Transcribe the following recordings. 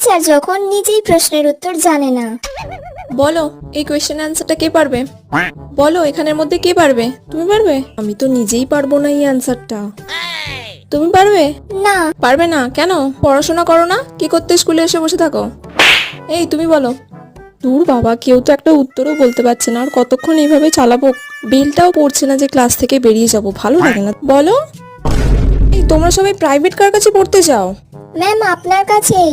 Teacher যখন নিজেই প্রশ্নের উত্তর জানে না। বলো এই কোয়েশ্চেন অ্যান্সারটা কে পারবে? বলো এখানের মধ্যে কে পারবে? তুমি পারবে? আমি তো নিজেই পারব না এই অ্যান্সারটা তুমি পারবে? না। পারবে না? কেন? পড়াশোনা করো না? কি করতে স্কুলে এসে বসে থাকো? এই তুমি বলো। দূর বাবা কেউ তো একটা উত্তরও বলতে পারছে না। আর কতক্ষণ এইভাবে চালাবো? বেলটাও পড়ছে না যে ক্লাস থেকে বেরিয়ে যাব। ভালো লাগে না। বলো। তোমরা সবাই প্রাইভেট কার কাছে পড়তে যাও ম্যাম আপনার কাছেই।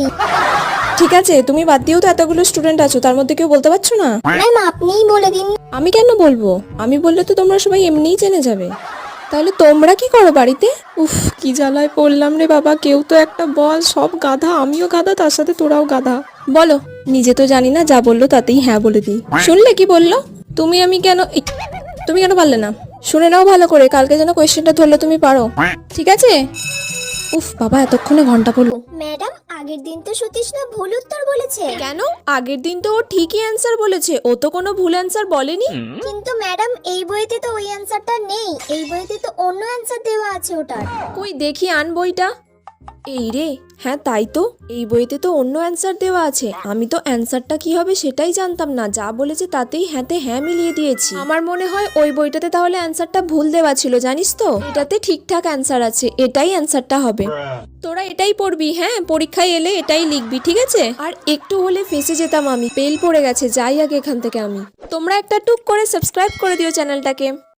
ঠিক আছে তুমি বাদ দিয়েও তো এতগুলো স্টুডেন্ট আছো তার মধ্যে কেউ বলতে পারছ না? ম্যাম আপনিই বলে দিন। আমি কেন বলব? আমি বললে তো তোমরা সবাই এমনিই জেনে যাবে। তাহলে তোমরা কি করো বাড়িতে? উফ কি জ্বালায় পড়লাম রে বাবা কেউ তো একটা বল সব গাধা আমিও গাধা তার সাথে তোরাও গাধা। বলো নিজে তো জানি না যা বলল তাতেই হ্যাঁ বলে দিই। শুনলে কি বলল? তুমি আমি কেন তুমি কেন পারলে না? শুনে নাও ভালো করে কালকে যেন কোয়েশ্চেনটা ধরলে তুমি পারো। ঠিক আছে? উফ বাবা এতক্ষণে ঘণ্টা পড়ল। ম্যাডাম আগের দিন তো সতীশ না ভুল উত্তর বলেছে। কেন? আগের দিন তো ও ঠিকই অ্যানসার বলেছে ও তো কোনো ভুল অ্যান্সার বলেনি। কিন্তু ম্যাডাম এই বইতে তো ওই অ্যানসারটা নেই এই বইতে তো অন্য অ্যানসার দেওয়া আছে ওটার। কই দেখি আন বইটা। এই রে হ্যাঁ তাই তো। এই বইতে তো অন্য অ্যান্সার দেওয়া আছে। আমি তো অ্যান্সারটা কি হবে সেটাই জানতাম না। যা বলেছে তাতেই হ্যাঁতে হ্যাঁ মিলিয়ে দিয়েছি। আমার মনে হয় ওই বইটাতে তাহলে অ্যান্সারটা ভুল দেওয়া ছিল, জানিস তো? এটাতে ঠিকঠাক অ্যান্সার আছে। এটাই অ্যান্সারটা হবে। তোরা এটাই পড়বি হ্যাঁ? পরীক্ষায় এলে এটাই লিখবি, ঠিক আছে? আর একটু হলে ফেসে যেতাম আমি। পেল পড়ে গেছে, যাই আগে এখান থেকে আমি। তোমরা একটা টুক করে সাবস্ক্রাইব করে দিও চ্যানেলটাকে।